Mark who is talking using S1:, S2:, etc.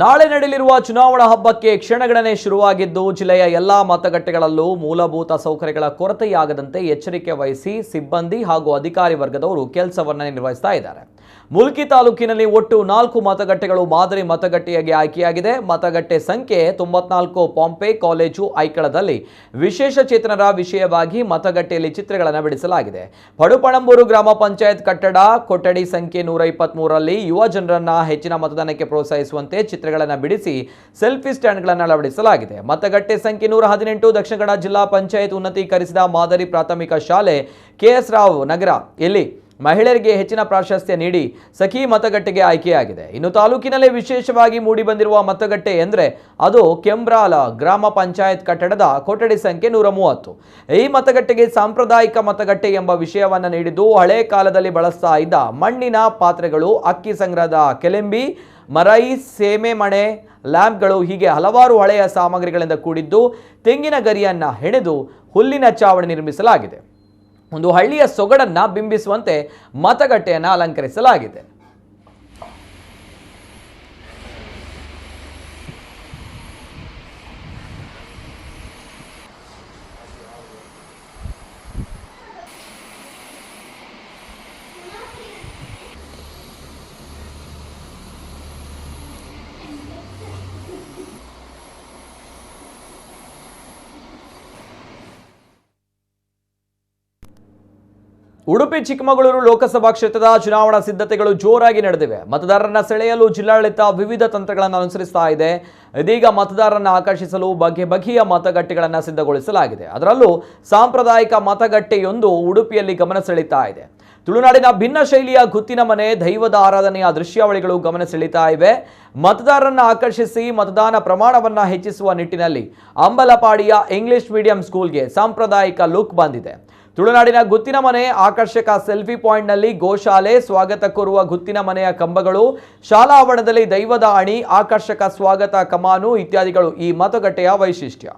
S1: ನಾಳೆ ನಡೆಯಲಿರುವ ಚುನಾವಣಾ ಹಬ್ಬಕ್ಕೆ ಕ್ಷಣಗಣನೆ ಶುರುವಾಗಿದ್ದು, ಜಿಲ್ಲೆಯ ಎಲ್ಲಾ ಮತಗಟ್ಟೆಗಳಲ್ಲೂ ಮೂಲಭೂತ ಸೌಕರ್ಯಗಳ ಕೊರತೆಯಾಗದಂತೆ ಎಚ್ಚರಿಕೆ ವಹಿಸಿ ಸಿಬ್ಬಂದಿ ಹಾಗೂ ಅಧಿಕಾರಿ ವರ್ಗದವರು ಕೆಲಸವನ್ನ ನಿರ್ವಹಿಸ್ತಾ ಇದ್ದಾರೆ. ಮುಲ್ಕಿ ತಾಲೂಕಿನಲ್ಲಿ ಒಟ್ಟು ನಾಲ್ಕು ಮತಗಟ್ಟೆಗಳು ಮಾದರಿ ಮತಗಟ್ಟೆಯಾಗಿ ಆಯ್ಕೆಯಾಗಿದೆ. ಮತಗಟ್ಟೆ ಸಂಖ್ಯೆ ತೊಂಬತ್ನಾಲ್ಕು ಪಾಂಪೆ ಕಾಲೇಜು ಐಕಳದಲ್ಲಿ ವಿಶೇಷ ಚೇತನರ ವಿಷಯವಾಗಿ ಮತಗಟ್ಟೆಯಲ್ಲಿ ಚಿತ್ರಗಳನ್ನು ಬಿಡಿಸಲಾಗಿದೆ. ಪಡುಪಣಂಬೂರು ಗ್ರಾಮ ಪಂಚಾಯತ್ ಕಟ್ಟಡ ಕೊಠಡಿ ಸಂಖ್ಯೆ ನೂರ ಇಪ್ಪತ್ಮೂರರಲ್ಲಿ ಯುವ ಜನರನ್ನ ಹೆಚ್ಚಿನ ಮತದಾನಕ್ಕೆ ಪ್ರೋತ್ಸಾಹಿಸುವಂತೆ ಚಿತ್ರಗಳನ್ನು ಬಿಡಿಸಿ ಸೆಲ್ಫಿ ಸ್ಟ್ಯಾಂಡ್ಗಳನ್ನು ಅಳವಡಿಸಲಾಗಿದೆ. ಮತಗಟ್ಟೆ ಸಂಖ್ಯೆ ನೂರ ಹದಿನೆಂಟು, ದಕ್ಷಿಣ ಕನ್ನಡ ಜಿಲ್ಲಾ ಪಂಚಾಯತ್ ಉನ್ನತೀಕರಿಸಿದ ಮಾದರಿ ಪ್ರಾಥಮಿಕ ಶಾಲೆ ಕೆಎಸ್ ರಾವ್ ನಗರ. ಇಲ್ಲಿ ಮಹಿಳೆಯರಿಗೆ ಹೆಚ್ಚಿನ ಪ್ರಾಶಸ್ತ್ಯ ನೀಡಿ ಸಖಿ ಮತಗಟ್ಟೆಗೆ ಆಯ್ಕೆಯಾಗಿದೆ. ಇನ್ನು ತಾಲೂಕಿನಲ್ಲೇ ವಿಶೇಷವಾಗಿ ಮೂಡಿಬಂದಿರುವ ಮತಗಟ್ಟೆ ಎಂದರೆ ಅದು ಕೆಂಬ್ರಾಲ ಗ್ರಾಮ ಪಂಚಾಯತ್ ಕಟ್ಟಡದ ಕೊಠಡಿ ಸಂಖ್ಯೆ ನೂರ ಮೂವತ್ತು. ಈ ಮತಗಟ್ಟೆಗೆ ಸಾಂಪ್ರದಾಯಿಕ ಮತಗಟ್ಟೆ ಎಂಬ ವಿಷಯವನ್ನು ನೀಡಿದ್ದು ಹಳೆ ಕಾಲದಲ್ಲಿ ಬಳಸ್ತಾ ಇದ್ದ ಮಣ್ಣಿನ ಪಾತ್ರೆಗಳು, ಅಕ್ಕಿ ಸಂಗ್ರಹದ ಕೆಲೆಂಬಿ ಮರೈ ಸೇಮೆ, ಮಣೆ, ಲ್ಯಾಂಪ್ಗಳು ಹೀಗೆ ಹಲವಾರು ಹಳೆಯ ಸಾಮಗ್ರಿಗಳಿಂದ ಕೂಡಿದ್ದು ತೆಂಗಿನ ಗರಿಯನ್ನ ಹೆಣೆದು ಹುಲ್ಲಿನ ಚಾವಣಿ ನಿರ್ಮಿಸಲಾಗಿದೆ. ಒಂದು ಹಳ್ಳಿಯ ಸೊಗಡನ್ನು ಬಿಂಬಿಸುವಂತೆ ಮತಗಟ್ಟೆಯನ್ನು ಅಲಂಕರಿಸಲಾಗಿದೆ. ಉಡುಪಿ ಚಿಕ್ಕಮಗಳೂರು ಲೋಕಸಭಾ ಕ್ಷೇತ್ರದ ಚುನಾವಣಾ ಸಿದ್ಧತೆಗಳು ಜೋರಾಗಿ ನಡೆದಿವೆ. ಮತದಾರರನ್ನ ಸೆಳೆಯಲು ಜಿಲ್ಲಾಡಳಿತ ವಿವಿಧ ತಂತ್ರಗಳನ್ನು ಅನುಸರಿಸ್ತಾ ಇದೆ. ಇದೀಗ ಮತದಾರರನ್ನ ಆಕರ್ಷಿಸಲು ಬಗೆ ಬಗೆಯ ಮತಗಟ್ಟೆಗಳನ್ನು ಸಿದ್ಧಗೊಳಿಸಲಾಗಿದೆ. ಅದರಲ್ಲೂ ಸಾಂಪ್ರದಾಯಿಕ ಮತಗಟ್ಟೆಯೊಂದು ಉಡುಪಿಯಲ್ಲಿ ಗಮನ ಸೆಳೀತಾ ಇದೆ. ತುಳುನಾಡಿನ ಭಿನ್ನ ಶೈಲಿಯ ಗುತ್ತಿನ ಮನೆ, ದೈವದ ಆರಾಧನೆಯ ದೃಶ್ಯಾವಳಿಗಳು ಗಮನ ಸೆಳೀತಾ ಇವೆ. ಮತದಾರರನ್ನು ಆಕರ್ಷಿಸಿ ಮತದಾನ ಪ್ರಮಾಣವನ್ನು ಹೆಚ್ಚಿಸುವ ನಿಟ್ಟಿನಲ್ಲಿ ಅಂಬಲಪಾಡಿಯ ಇಂಗ್ಲಿಷ್ ಮೀಡಿಯಂ ಸ್ಕೂಲ್ಗೆ ಸಾಂಪ್ರದಾಯಿಕ ಲುಕ್ ಬಂದಿದೆ. ತುಳುನಾಡಿನ ಗುತ್ತಿನ ಮನೆ ಆಕರ್ಷಕ ಸೆಲ್ಫಿ ಪಾಯಿಂಟ್ನಲ್ಲಿ ಗೋಶಾಲೆ, ಸ್ವಾಗತ ಕೋರುವ ಗುತ್ತಿನ ಮನೆಯ ಕಂಬಗಳು, ಶಾಲಾ ಆವರಣದಲ್ಲಿ ದೈವದ ಅಣಿ, ಆಕರ್ಷಕ ಸ್ವಾಗತ ಕಮಾನು ಇತ್ಯಾದಿಗಳು ಈ ಮತಗಟ್ಟೆಯ ವೈಶಿಷ್ಟ್ಯ.